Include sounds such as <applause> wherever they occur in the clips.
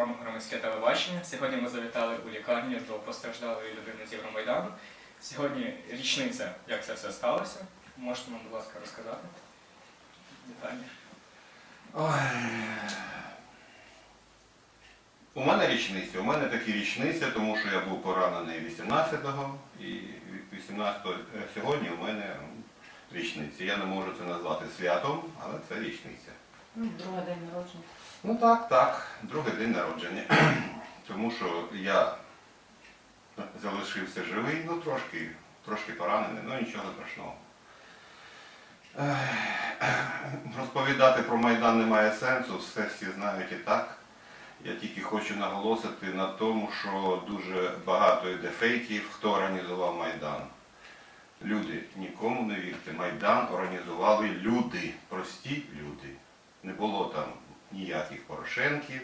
вами громадське телебачення. Сьогодні ми завітали у лікарню до постраждалої людини з Євромайдану. Сьогодні річниця, як це все сталося. Можете нам, будь ласка, розказати детальніше? Ой. У мене річниця. У мене такі річниця, тому що я був поранений 18-го і 18-го е, сьогодні у мене річниця. Я не можу це назвати святом, але це річниця. Ну, Другий день народження. Ну так, так, другий день народження. <clears throat> Тому що я залишився живий, ну трошки, трошки поранений, ну нічого страшного. Розповідати про Майдан немає сенсу, все всі знають і так. Я тільки хочу наголосити на тому, що дуже багато йде фейків, хто організував Майдан. Люди, нікому не вірте, Майдан організували люди, прості люди. Не було там ніяких Порошенків,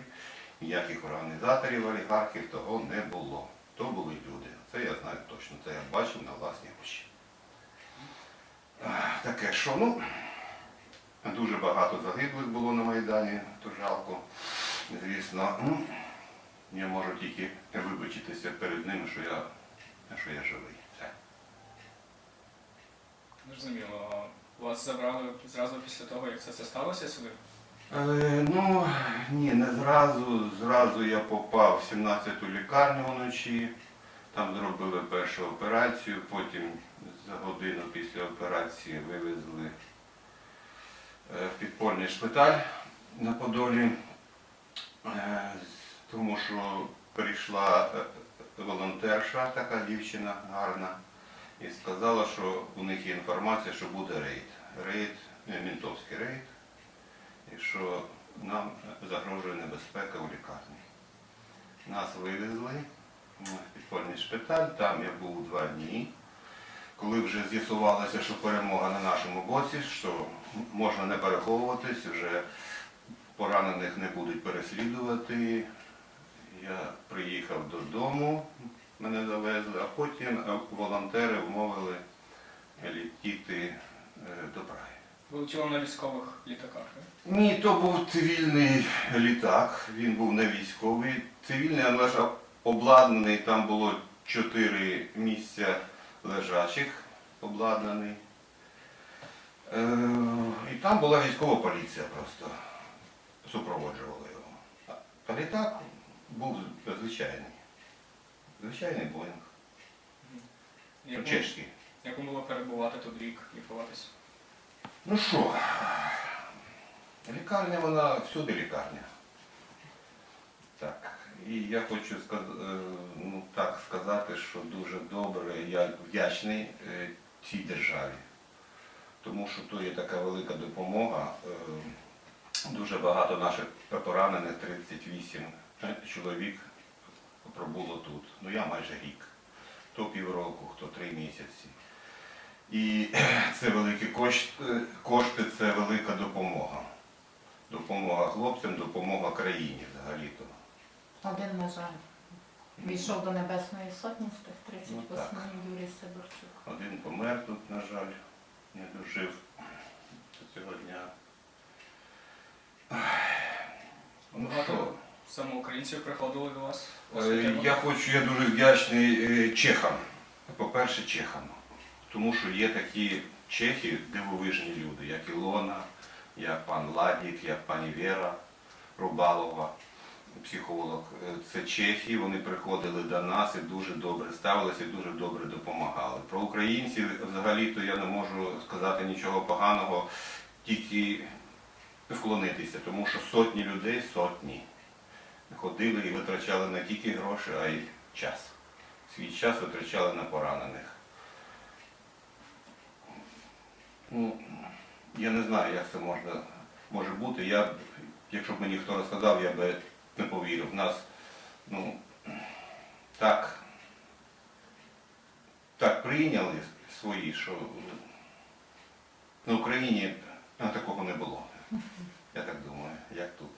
ніяких організаторів, олігархів, того не було. То були люди. Це я знаю точно, це я бачив на власні очі. Таке що, ну, дуже багато загиблих було на Майдані, то жалко. Звісно, ну, я можу тільки вибачитися перед ними, що я, що я живий. Зрозуміло. Вас забрали зразу після того, як це все сталося сюди? Е, ну, ні, не зразу. Зразу я попав в 17-ту лікарню вночі. Там зробили першу операцію, потім за годину після операції вивезли е, в підпольний шпиталь на Подолі, Е, тому що прийшла волонтерша, така дівчина гарна, і сказала, що у них є інформація, що буде рейд. Рейд, ментовський рейд що нам загрожує небезпека у лікарні. Нас вивезли в підпольний шпиталь, там я був два дні. Коли вже з'ясувалося, що перемога на нашому боці, що можна не переховуватись, вже поранених не будуть переслідувати. Я приїхав додому, мене завезли, а потім волонтери вмовили літіти е, до Праги. Ви летіли на військових літаках. так? Ні, то був цивільний літак, він був не військовий. Цивільний, але ж обладнаний, там було чотири місця лежачих обладнаний. Е, і там була військова поліція просто. Супроводжувала його. А- А літак був звичайний. Звичайний Боїнг. Чешський. як було перебувати тут рік, лікуватися? Ну що, лікарня вона всюди лікарня. Так. І я хочу е, ну, так сказати, що дуже добре, я вдячний е, цій державі. Тому що то є така велика допомога. Е, Дуже багато наших поранених, 38 чоловік пробуло тут. Ну я майже рік. Хто півроку, хто три місяці. І <clears throat> це великі кошти, кошти це велика допомога. Допомога хлопцям, допомога країні взагалі-то. Один, на жаль, війшов до Небесної Сотні з тих Ну, 38 так. Юрій Сидорчук. Один помер тут, на жаль, не дожив до цього дня. Ну Багато саме українців приходили до вас? е, я хочу, я дуже вдячний е, чехам. По-перше, чехам. Тому що є такі чехи, дивовижні люди, як Ілона, як пан Ладік, як пані Вера Рубалова, психолог. Е, Це чехи, вони приходили до нас і дуже добре ставилися і дуже добре допомагали. Про українців взагалі-то я не можу сказати нічого поганого, тільки вклонитися, тому що сотні людей, сотні ходили і витрачали не тільки гроші, а й час. Свій час витрачали на поранених. Ну, я не знаю, як це можна, може бути. Я, якщо б мені хто розказав, я би не повірив. Нас ну, так, так прийняли свої, що на Україні такого не було. Я так думаю, як тут.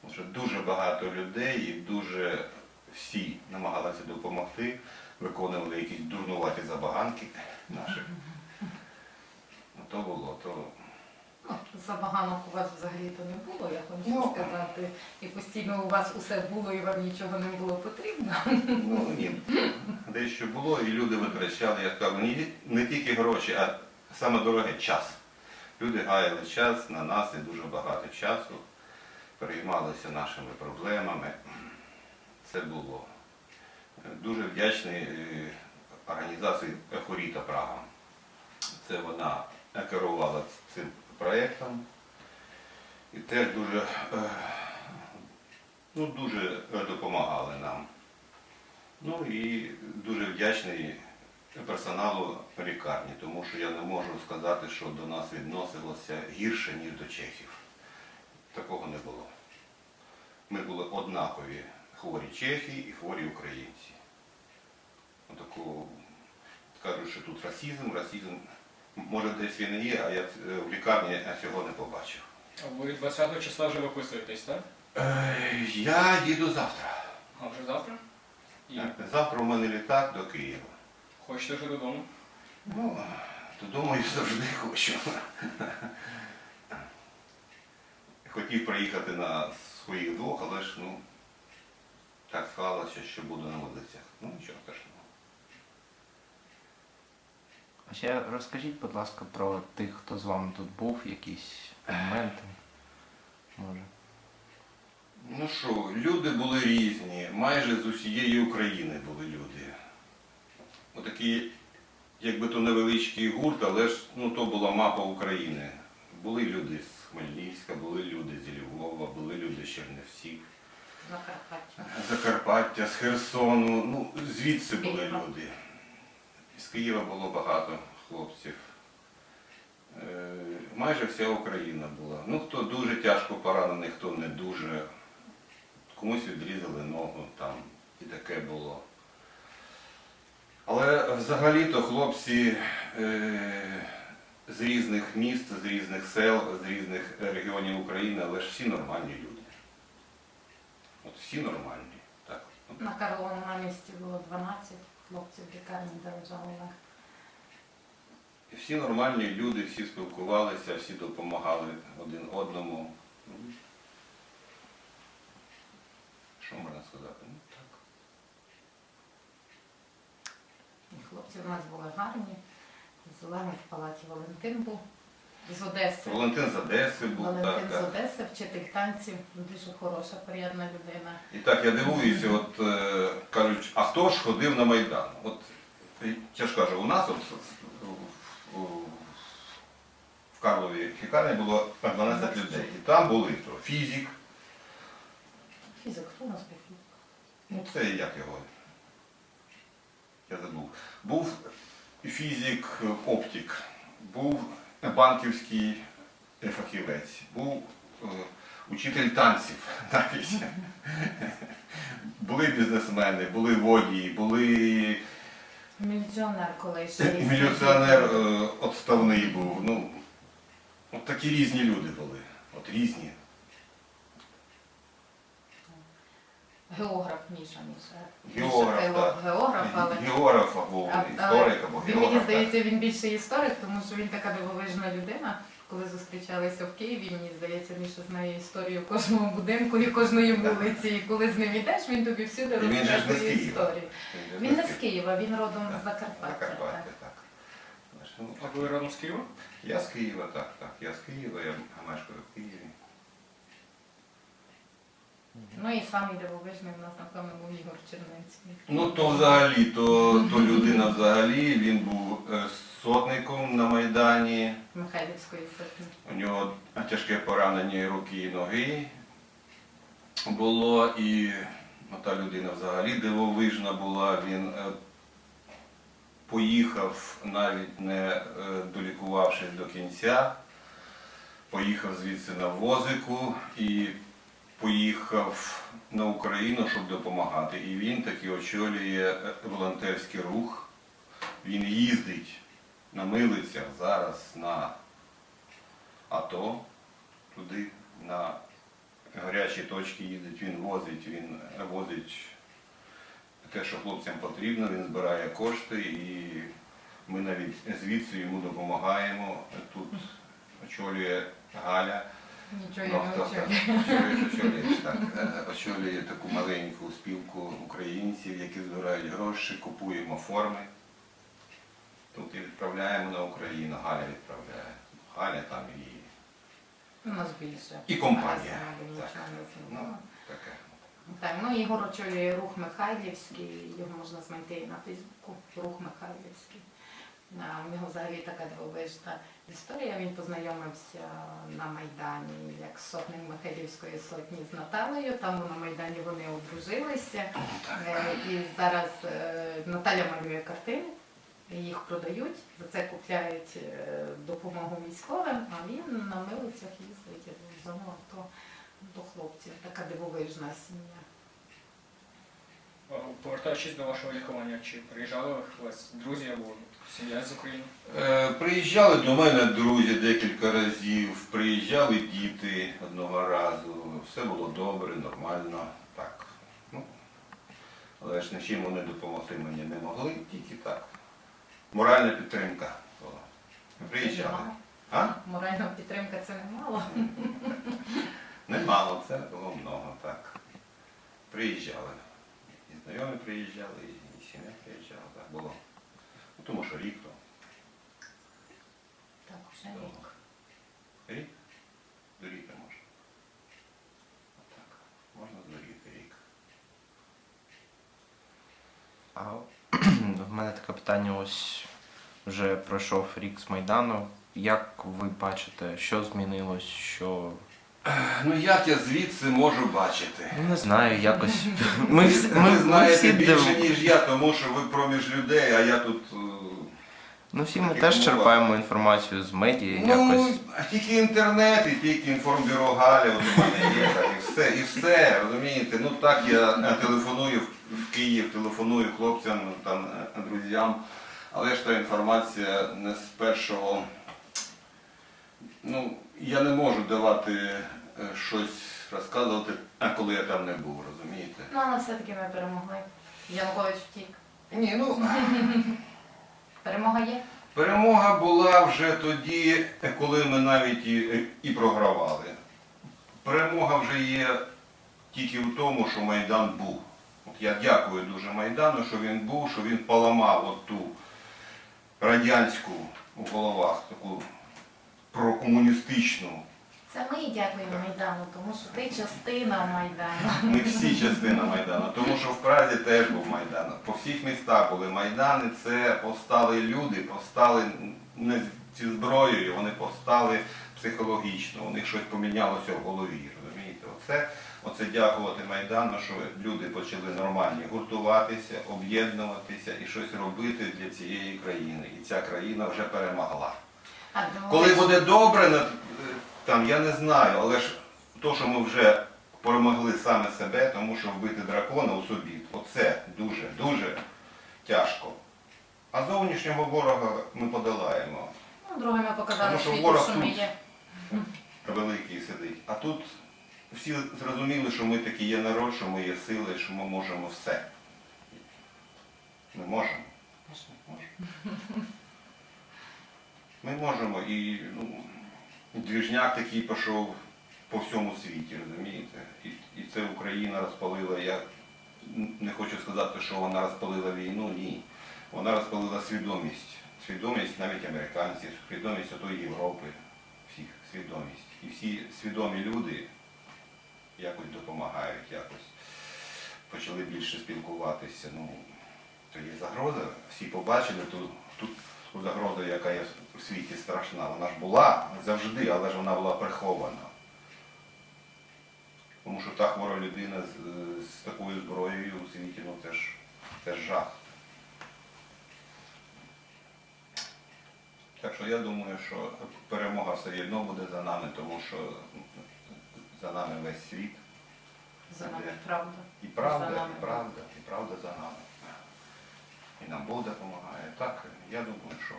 Тому що дуже багато людей і дуже всі намагалися допомогти, виконували якісь дурнуваті забаганки наші. Ну, То було, то Ну, забаганок у вас взагалі-то не було, я хочу Ну. сказати. І постійно у вас усе було і вам нічого не було потрібно. Ну ні. Дещо було, і люди витрачали, я кажу, не, не тільки гроші, а саме дороге час. Люди гаяли час на нас і дуже багато часу, переймалися нашими проблемами. Це було. Дуже вдячний е, організації Ехоріта Прага. Це вона керувала цим проєктом і теж дуже, е, ну, дуже допомагали нам. Ну і дуже вдячний персоналу лікарні, тому що я не можу сказати, що до нас відносилося гірше, ніж до чехів. Такого не було. Ми були однакові хворі чехи і хворі українці. Отаку, кажуть, що тут расізм, расізм, може десь він і є, а я е, в лікарні цього не побачив. А ви 20 числа вже виписуєтесь, так? Е, Я їду завтра. А вже завтра? І Завтра у мене літак до Києва. хочете вже додому? Ну, додому я завжди хочу. Хотів приїхати на своїх двох, але ж ну, так склалося, що буду на вулицях. Ну нічого страшного. А ще розкажіть, будь ласка, про тих, хто з вами тут був, якісь моменти. Може. Ну що, люди були різні, майже з усієї України були люди. Отакі, якби то невеличкий гурт, але ж ну, то була мапа України. Були люди з Хмельницька, були люди з Львова, були люди з Чернівців. Закарпаття. Закарпаття, з Херсону, ну звідси були люди. З Києва було багато хлопців. Е, майже вся Україна була. Ну, хто дуже тяжко поранений, хто не дуже. Комусь відрізали ногу там і таке було. Але взагалі-то хлопці е, з різних міст, з різних сел, з різних регіонів України, але ж всі нормальні люди. От всі нормальні. Так. На Карлону на місці було 12 хлопців в лікарні, де лежали І Всі нормальні люди, всі спілкувалися, всі допомагали один одному. Ну, Що можна сказати? Ну, так. І Хлопці в нас були гарні. З Олегом в палаті Валентин був з Одеси. Валентин з Одеси був, Валентин так, з. Одеси, вчитель танців, дуже хороша, приємна людина. І так, я дивуюся, от е, кажуть, а хто ж ходив на Майдан? От я ж кажу, у нас от в- в- Карлові лікарні було 12 людей. І там були хто? Фізик, Фізик, хто у нас був фізик? Ну, це як його? Я забув. Був фізик, оптик, був банківський фахівець, був е, учитель танців <laughs> навіть. Були бізнесмени, були водії, були Міліціонер колись. міліціонер е, отставний був. Ну, от такі різні люди були. От різні. Географ Міша, Міша. Географ, Міша, так. географ, але Географ або А- історик, або Він мені здається, він більше історик, тому що він така дивовижна людина. Коли зустрічалися в Києві, мені здається, Міша знає історію кожного будинку і кожної вулиці. І коли з ним йдеш, він тобі всюди розказує Києва. історію. Він не з Києва, він родом Так, з Закарпаття. Закарпаття, так. так. Ну, А ви родом з Києва? Я з Києва, так, так. Я з Києва, я мешкаю в Києві. Ну і самий дивовижний в нас, напевно, був Ігор Чернецький. Ну то взагалі, то, то людина взагалі, він був е, сотником на Майдані. Михайлівської сотні. У нього тяжке поранення руки і ноги було, і та людина взагалі дивовижна була. Він е, поїхав, навіть не е, долікувавшись до кінця, поїхав звідси на возику і поїхав на Україну, щоб допомагати. І він таки очолює е, волонтерський рух. Він їздить на милицях зараз на АТО, туди на гарячі точки їздить, він возить, він возить те, що хлопцям потрібно, він збирає кошти і ми навіть звідси йому допомагаємо. Тут очолює Галя. Нічого я Ну, не. Очолюєш, так. Е, Очолює таку маленьку спілку українців, які збирають гроші, купуємо форми. Тут і відправляємо на Україну, Галя відправляє. Галя там і У нас більше. І компанія. Так. ну, таке. Так, ну Ігор очолює рух Михайлівський, його можна знайти на Фейсбуку, рух Михайлівський. У нього взагалі така дивовижна історія. Він познайомився на Майдані як сотник Михайлівської сотні з Наталею. Там на Майдані вони одружилися. Е, І зараз е, Наталя малює картини, їх продають, за це купляють е, допомогу військовим, а він на милицях їздить зону АТО до хлопців. Така дивовижна сім'я. Повертаючись до вашого лікування, чи приїжджали у вас друзі або сім'я з України? Е, Приїжджали до мене друзі декілька разів, приїжджали діти одного разу. Все було добре, нормально. Так. Ну, але ж нічим вони допомогти мені не могли, тільки так. Моральна підтримка була. Приїжджали. А? Моральна підтримка це немало. Немало, це було много, так. Приїжджали. Знайомі приїжджали, і сім'я приїжджала, так було. Ну, тому що рік то. Так, вже рік. Рік? Доріти можна. Так, можна здоріти рік. А <clears throat> в мене таке питання ось вже пройшов рік з Майдану. Як ви бачите, що змінилось, що. Ну як я звідси можу бачити? Ну не знаю, якось. <laughs> Ми, всі- ми, Ви ми знаєте всі більше, див... ніж я, тому що ви проміж людей, а я тут. е, Ну всі ми теж черпаємо інформацію з медіа, Ну, якось. а тільки інтернет, і тільки інформбюро Галя от у мене є, так, і все, і все, розумієте? Ну так я е, телефоную в- в Київ, телефоную хлопцям, там, е, друзям, але ж та інформація не з першого. Ну, я не можу давати щось розказувати, а коли я там не був, розумієте? Ну, але все-таки ми перемогли. Янукович втік. Ні, ну. <laughs> Перемога є? Перемога була вже тоді, коли ми навіть і, і програвали. Перемога вже є тільки в тому, що Майдан був. От я дякую дуже Майдану, що він був, що він поламав оту радянську у головах таку прокомуністичну. Це ми дякуємо Майдану, тому що ти частина Майдану. Ми всі частина Майдану, тому що в Празі теж був Майдан. По всіх містах були Майдани, це повстали люди, повстали не зі зброєю, вони повстали психологічно, у них щось помінялося в голові. Розумієте? Оце, оце дякувати Майдану, що люди почали нормально гуртуватися, об'єднуватися і щось робити для цієї країни. І ця країна вже перемогла. Коли буде добре, там я не знаю, але ж то, що ми вже перемогли саме себе, тому що вбити дракона у собі, оце дуже, дуже тяжко. А зовнішнього ворога ми подолаємо. Ну, друге ми показали Тому що світу, ворог що ми тут. є. Великий сидить. А тут всі зрозуміли, що ми такі є народ, що ми є сили, що ми можемо все. Ми. Можемо. Ми можемо і ну, двіжняк такий пішов по всьому світі, розумієте? І, і це Україна розпалила. Я не хочу сказати, що вона розпалила війну, ні. Вона розпалила свідомість. Свідомість навіть американців, свідомість отої Європи, всіх свідомість. І всі свідомі люди якось допомагають, якось почали більше спілкуватися. Ну, то є загроза. Всі побачили ту, ту, ту загрозу, яка є в світі страшна. Вона ж була завжди, але ж вона була прихована. Тому що та хвора людина з, з такою зброєю у світі, ну це ж, це ж жах. Так що я думаю, що перемога все одно буде за нами, тому що за нами весь світ. За нами правда. І правда, і правда, і правда за нами. І нам Бог допомагає. Так, я думаю, що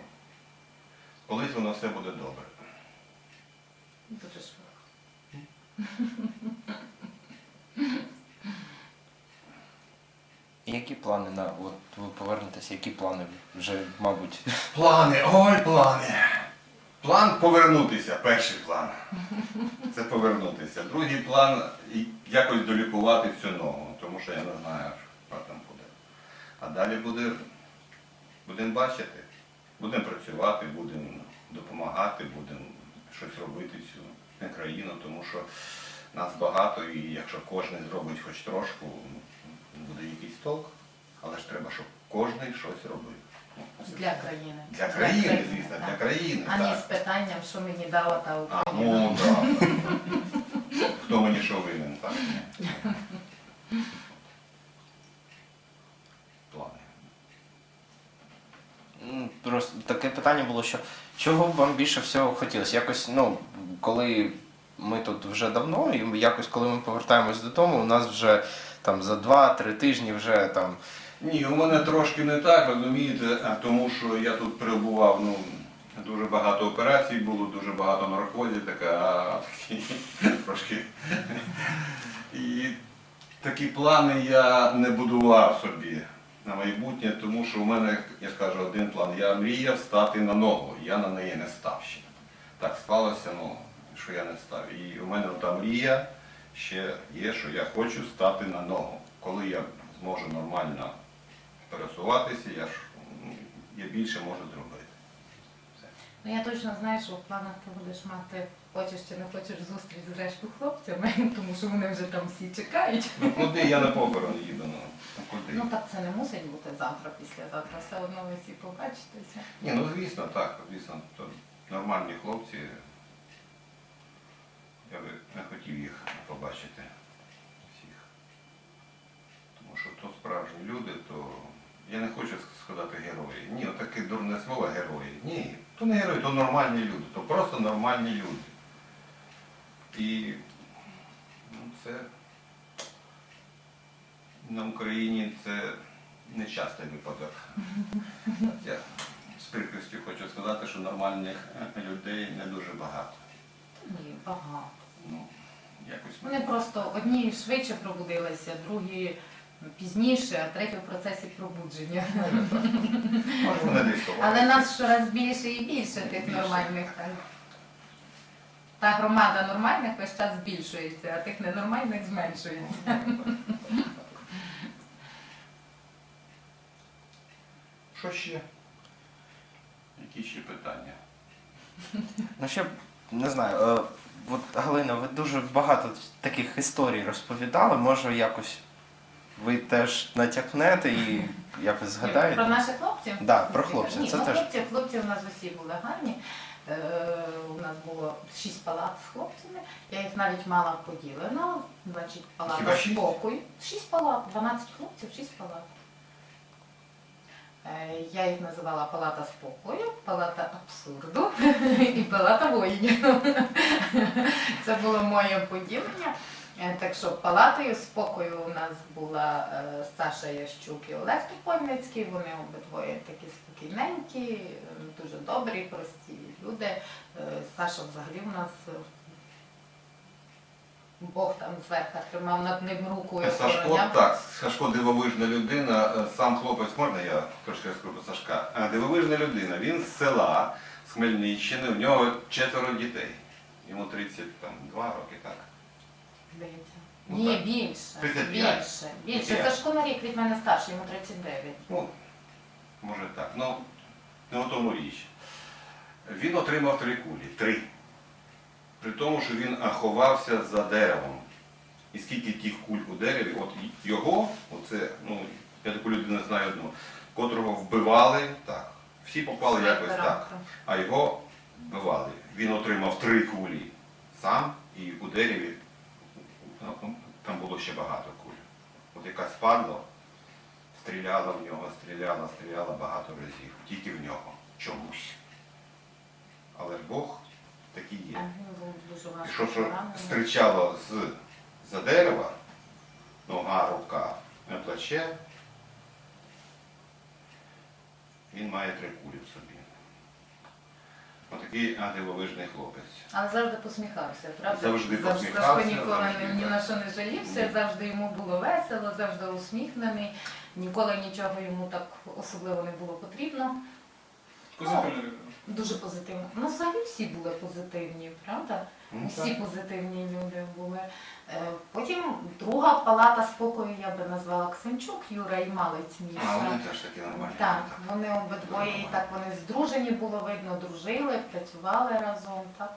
колись воно все буде добре. Дуже швидко. Які плани на. От ви повернетеся, які плани вже, мабуть. Плани, ой, плани. план повернутися, перший план. Це повернутися. Другий план якось долікувати цю ногу, тому що я не знаю, що там буде. А далі буде, будемо бачити, будемо працювати, будемо допомагати, будемо щось робити цю країну, тому що нас багато, і якщо кожен зробить хоч трошку, буде якийсь толк. Але ж треба, щоб кожен щось робив. Ну, Для країни. Для країни, звісно, так. для країни. А не з питанням, що мені дала та А, ну так. <laughs> Хто мені що винен, так? Плани. М, Просто таке питання було, що чого б вам більше всього хотілося? Якось, ну, коли ми тут вже давно, і якось коли ми повертаємось додому, у нас вже там за 2-3 тижні вже там. Ні, у мене трошки не так, розумієте, тому що я тут перебував, ну, дуже багато операцій було, дуже багато наркозів, така <laughs> трошки. І такі плани я не будував собі на майбутнє, тому що у мене, я кажу, один план. Я мріяв стати на ногу, я на неї не став ще. Так склалося, ну, що я не став. І у мене та мрія ще є, що я хочу стати на ногу. Коли я зможу нормально пересуватися, я ж я більше можу зробити. Ну я точно знаю, що в планах ти будеш мати, хочеш чи не хочеш зустріч з решту хлопцями, <laughs> тому що вони вже там всі чекають. Ну куди я на похорон їду? Ну, ну куди? Ну так це не мусить бути завтра, післязавтра. Все одно ви всі побачитеся. Ні, ну звісно, так, звісно, то нормальні хлопці. Я би не хотів їх побачити всіх. Тому що то справжні люди, то я не хочу сказати герої. Ні, таке дурне слово герої. Ні, то не герої, то нормальні люди, то просто нормальні люди. І ну, це на Україні це нечастий випадок. Я з прикрістю хочу сказати, що нормальних людей не дуже багато. Ні, багато. Ну, якось Вони просто одні швидше пробудилися, другі пізніше, а треті в процесі пробудження. Але нас щораз більше і більше тих нормальних. Та громада нормальних весь час збільшується, а тих ненормальних зменшується. Що ще? Які ще питання? Ну ще не знаю. Е, от Галина, ви дуже багато таких історій розповідали. Може, якось ви теж натякнете і якось Про наших хлопців? Да, про хлопців, Ні, це ну, теж. хлопці, хлопці у нас усі були гарні. Е, у нас було шість палат з хлопцями. Я їх навіть мала поділено. Значить, Хіба палата шість? спокою. Шість палат, 12 хлопців, шість палат. Е, Я їх називала палата спокою, палата абсурду <laughs> і палата воїнів. <laughs> Це було моє поділення. Е, Так що палатою спокою у нас була е, Саша Ящук і Олег Тупольницький. Вони обидвоє такі спокійненькі, е, дуже добрі, прості люди. Саша взагалі у нас Бог там зверху тримав над ним руку і Сашко, так, Сашко дивовижна людина. Сам хлопець, можна я трошки розкажу про Сашка? Дивовижна людина. Він з села, з Хмельниччини, в нього четверо дітей. Йому 32 роки, так. Здається. Ну, Ні, так. більше. 35. Більше. Більше. 35. Сашко на рік від мене старший, йому 39. Ну, може так. Ну, не в тому річ. Він отримав три кулі. Три. При тому, що він ховався за деревом. І скільки тих куль у дереві, от його, оце, ну, я таку людину знаю одну, котрого вбивали, так. Всі попали якось так. А його вбивали. Він отримав три кулі сам і у дереві ну, там було ще багато куль. От якась падла стріляла в нього, стріляла, стріляла багато разів. Тільки в нього. Чомусь. Але Бог такий є. дуже І що, що стричало з за дерева, нога, рука на плече, він має три кулі в собі. Отакий а, дивовижний хлопець. Але завжди посміхався, правда? Завжди Сашко посміхався, ніколи завжди, ні, ні на що не жалівся, Ні. завжди йому було весело, завжди усміхнений, ніколи нічого йому так особливо не було потрібно. Позитивно. Ну, Дуже позитивно. Ну, взагалі всі були позитивні, правда? Ну, Всі позитивні люди були. Е, Потім друга палата спокою я би назвала Ксенчук, Юра і Малець мій. А, вони теж такі нормальні. Так, вони обидвоє і так вони здружені було видно, дружили, працювали разом. Так.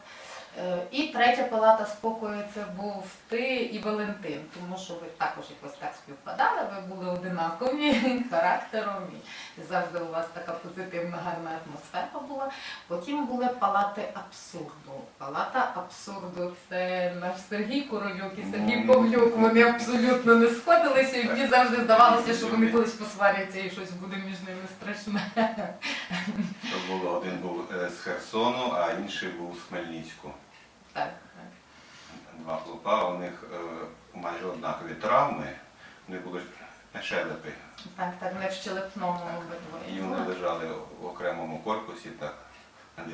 Е, І третя палата спокою це був ти і Валентин, тому що ви також якось так співпадали, ви були одинакові <laughs> характером, і завжди у вас така позитивна, гарна атмосфера була. Потім були палати абсурду. Палата абсурду це наш Сергій Королюк і Сергій. Павлюк. Вони абсолютно не сходилися, і мені завжди здавалося, що вони колись посваряться і щось буде між ними страшне. Один був е, з Херсону, а інший був з Хмельницького. Так. Два хлопа, у них е, майже однакові травми, вони були щелепи. Так, так, не в щелепному І вони лежали в окремому корпусі, так.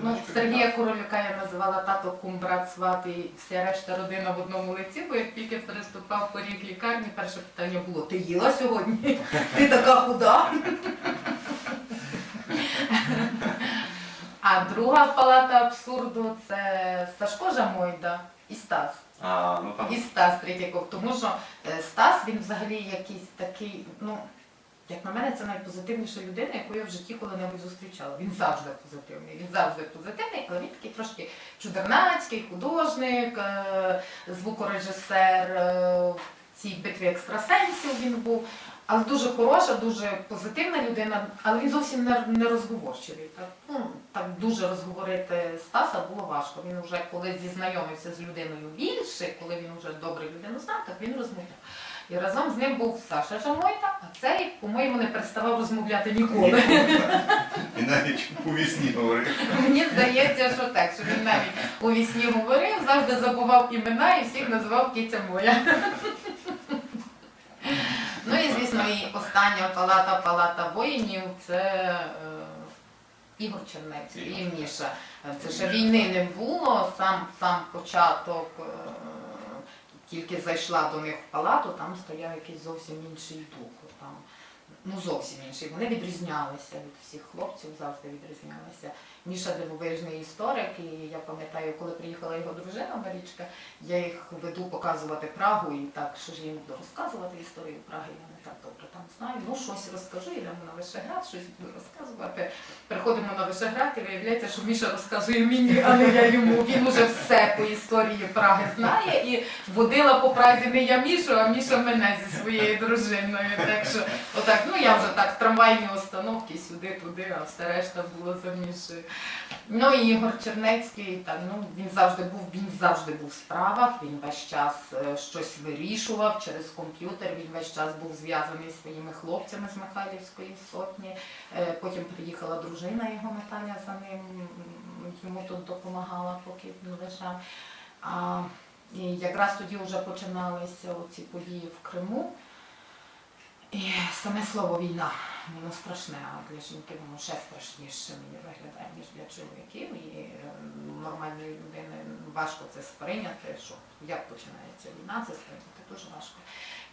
Ну, Сергія. Королюка я називала тато, кум, брат, сват і вся решта родина в одному лиці, бо як тільки переступав поріг лікарні, перше питання було: ти їла сьогодні? Ти така худа? <laughs> А друга палата абсурду це Сашко Жамойда і Стас. А, ну там І Стас Третьяков, тому що е, Стас він взагалі якийсь такий, ну, як на мене, це найпозитивніша людина, яку я в житті коли-небудь зустрічала. Він завжди позитивний, він завжди позитивний, але він такий трошки чудернацький, художник, е, звукорежисер е, в цій битві екстрасенсів він був. Але дуже хороша, дуже позитивна людина, але він зовсім не, не розговорчивий. Так, ну, так дуже розговорити Стаса було важко. Він вже коли зізнайомився з людиною більше, коли він вже добре людину знав, так він розмовляв. І разом з ним був Саша Жамойта, а цей, по-моєму, не переставав розмовляти ніколи. і навіть у вісні говорив. Мені здається, що так, що він навіть у вісні говорив, завжди забував імена і всіх називав киця моя. І остання палата, палата воїнів це е, Ігор Чернецький і Міша. Це ще війни не було, сам, сам початок. е, Тільки зайшла до них в палату, там стояв якийсь зовсім інший дух. Там, ну зовсім інший. Вони відрізнялися від всіх хлопців, завжди відрізнялися. Міша дивовижний історик, і я пам'ятаю, коли приїхала його дружина Марічка, я їх веду показувати Прагу, і так, що ж їм буду розказувати історію Праги, я не так добре там знаю. Ну, щось розкажу, йдемо на Вишеград, щось буду розказувати. Приходимо на Вишеград і виявляється, що Міша розказує мені, а не я йому. Він уже все по історії Праги знає і водила по Празі не я Мішу, а Міша мене зі своєю дружиною. Так що, отак, ну я вже так, трамвайні установки сюди-туди, а все решта було за Мішою. Ну і Ігор Чернецький, так, ну, він завжди був, він завжди був в справах, він весь час е, щось вирішував через комп'ютер, він весь час був зв'язаний зі своїми хлопцями з Михайлівської сотні. Е, Потім приїхала дружина його Наталя за ним, йому тут допомагала, поки він лежав. І якраз тоді вже починалися ці події в Криму. І саме слово війна, воно страшне, а для жінки воно ще страшніше мені виглядає, ніж для чоловіків. І е, нормальної людини важко це сприйняти, що як починається війна, це сприйняти дуже важко.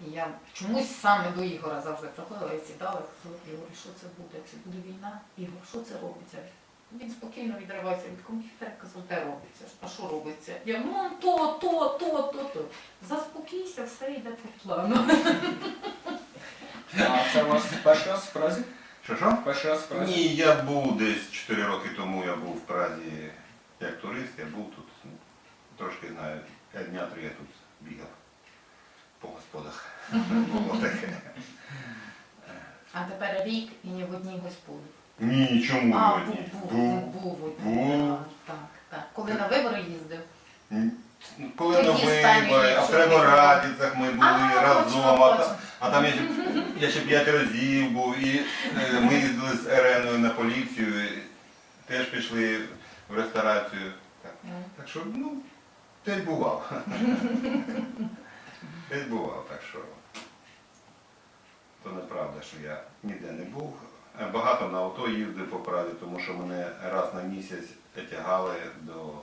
І я чомусь саме до Ігора завжди приходила і сідала, і Ігор, що це буде? Це буде війна? Ігор, що це робиться? Він спокійно відривається від комп'ютера, казав, де робиться? А що робиться? Я ну то, то, то, то, то. Заспокійся, все йде по плану. А це ваш перший раз в Празі? Що що? Перший раз в Празі? Ні, я був десь 4 роки тому, я був в Празі як турист, я був тут. ну, Трошки знаю, п'ять дня три я тут бігав по господах. <laughs> Було таке. А тепер рік і ні в одній господі. Ні, чому А, ні? був, був, був в одній. Був. а, Так, так. Коли на вибори їздив. М, Коли Тоді на вибори, а в. Треборадицях ми були А, разом, точно, а, та- точно. А там я ще, я ще п'ять разів був, і е, ми їздили з Ереною на поліцію, і теж пішли в ресторацію. Так, так що, ну, десь бував. Десь бував, так що. То неправда, що я ніде не був. Багато на авто їздив по Празі, тому що мене раз на місяць тягали до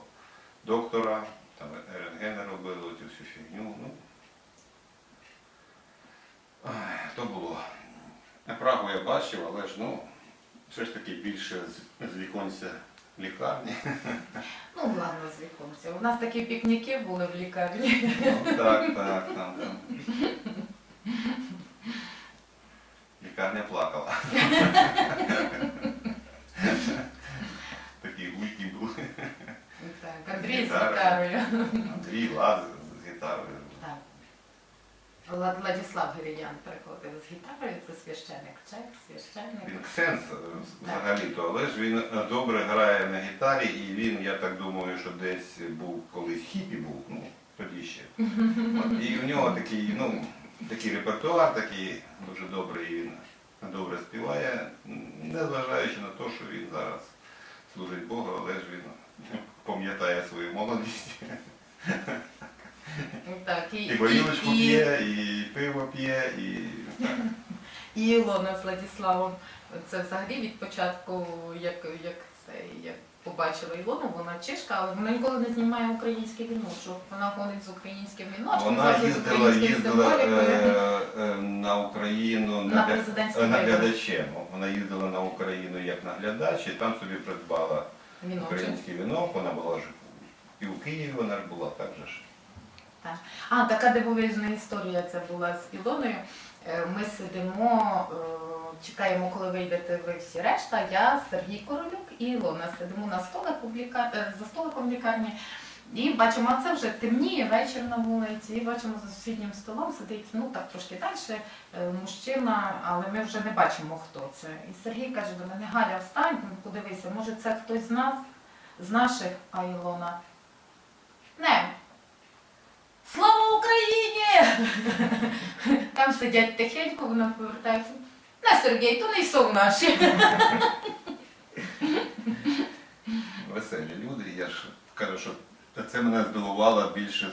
доктора, там рентгени робили, оцю всю фігню. Ну, ай, то було. Прагу я бачив, але ж ну, все ж таки більше з, з віконця лікарні. Ну, ладно, звикнувся. У нас такі пікніки були в лікарні. Ну, так, так, там, там. Лікарня плакала. Такі гульки були. Так, Андрій з гітарою. Андрій лазив з гітарою. Влад- Владислав Гириян приходив з гітарою, це священник, чек, священник. Він ксенс е, взагалі-то, але ж він е, добре грає на гітарі, і він, я так думаю, що десь був колись хіпі був, ну, тоді ще. От, і у нього такий, ну, такий репертуар, такий дуже добрий, і він добре співає, незважаючи на те, що він зараз служить Богу, але ж він пам'ятає свою молодість. <laughs> Так, і, І горілочку і, п'є, і пиво п'є, і так. <laughs> і Ілона з Владиславом. Це взагалі від початку, як, як це, як побачила Ілону, вона чешка, але вона ніколи не знімає український віночок. Вона ходить з українським віночком, Вона їздила, їздила е, е, на Україну На нагля- президентські е, наглядачем. Вона їздила на Україну як наглядач, і там собі придбала Віночок. український вінок. Вона була ж і у Києві вона ж була також. ж. А, така дивовижна історія це була з Ілоною. Е, Ми сидимо, е, чекаємо, коли вийдете ви всі решта. Я, Сергій Королюк і Ілона сидимо на столику в е, за столиком в лікарні. І бачимо, а це вже темніє вечір на вулиці, і бачимо за сусіднім столом сидить, ну так трошки далі, мужчина, але ми вже не бачимо, хто це. І Сергій каже до мене, Галя, встань, ну, подивися, може це хтось з нас, з наших, а Ілона. Не, Слава Україні! Там сидять тихенько, вона повертається. Не, Сергій, то не йсов наші. Веселі люди. Я ж кажу, що це мене здивувало більше.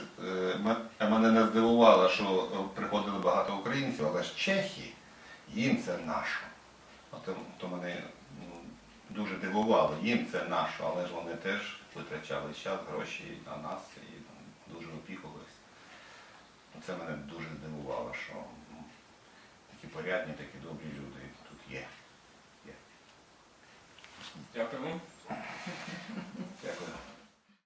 е, Мене не здивувало, що е, приходили багато українців, але ж чехи, їм це наше. От, то- то мене ну, дуже дивувало, їм це наше, але ж вони теж витрачали час, гроші на нас це мене дуже здивувало, що такі порядні, такі добрі люди тут є. є. Дякую.